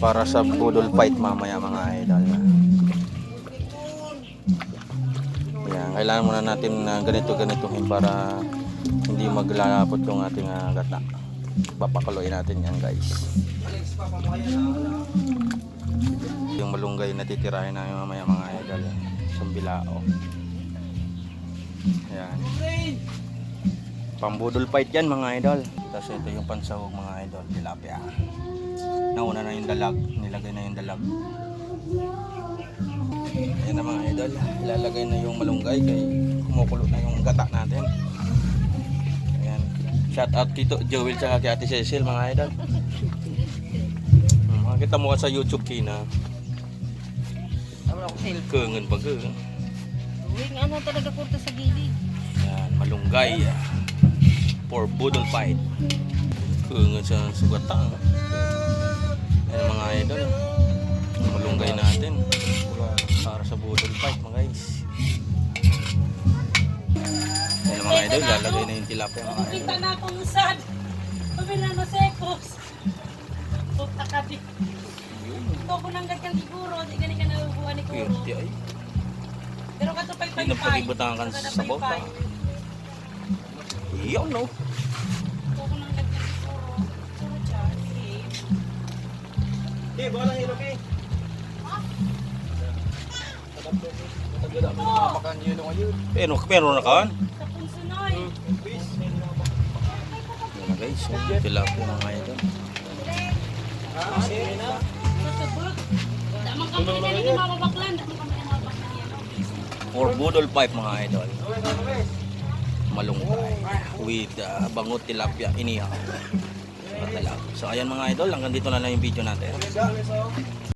para sa budol fight mamaya mga idol. Yan, kailangan muna natin na ganito ganituhin para hindi maglalapot yung ating ah, gata. Papakuloy natin yan guys. Yung malunggay na titirahin namin mamaya mga idol. Sambilao. Yan. Pambudol fight yan mga idol. Tapos ito yung pansahog mga idol. Tilapia. Nauna na yung dalag. Nilagay na yung dalag. Ayan na mga idol. Ilalagay na yung malunggay kay kumukulo na yung gata natin. Ayan. Shout out Tito Joel tsaka kay Ate Cecil mga idol. Hmm, Makita mo ka sa YouTube kina. Tama ako sale. Kangen ba ka? Uwing ano talaga kurta sa gilid. Yan, malunggay. For budol fight. Kangen sa sugatang. Ayan mga idol. Malunggay natin. Para sa budol fight mga guys. Ayan mga idol, lalagay na yung tilapia mga idol. Kita na akong sad. Pabila na sekos. Puta ka di. Ito ko nang gatkan siguro. Di gani ka naubuhan ni Kuro. Pero ka to pay pay Hindi na palibutan ka sa bota. Iyaw no. Okay. Pero, pero na kawan. Sa punsunoy. Na guys, tilapia mga idol. Masabot. Damang kamay na ni mababaklan. Damang kamay na mababaklan. For budol pipe mga idol. Malunggay with uh, bangot tilapia inihaw. So ayan mga idol, hanggang dito na lang yung video natin.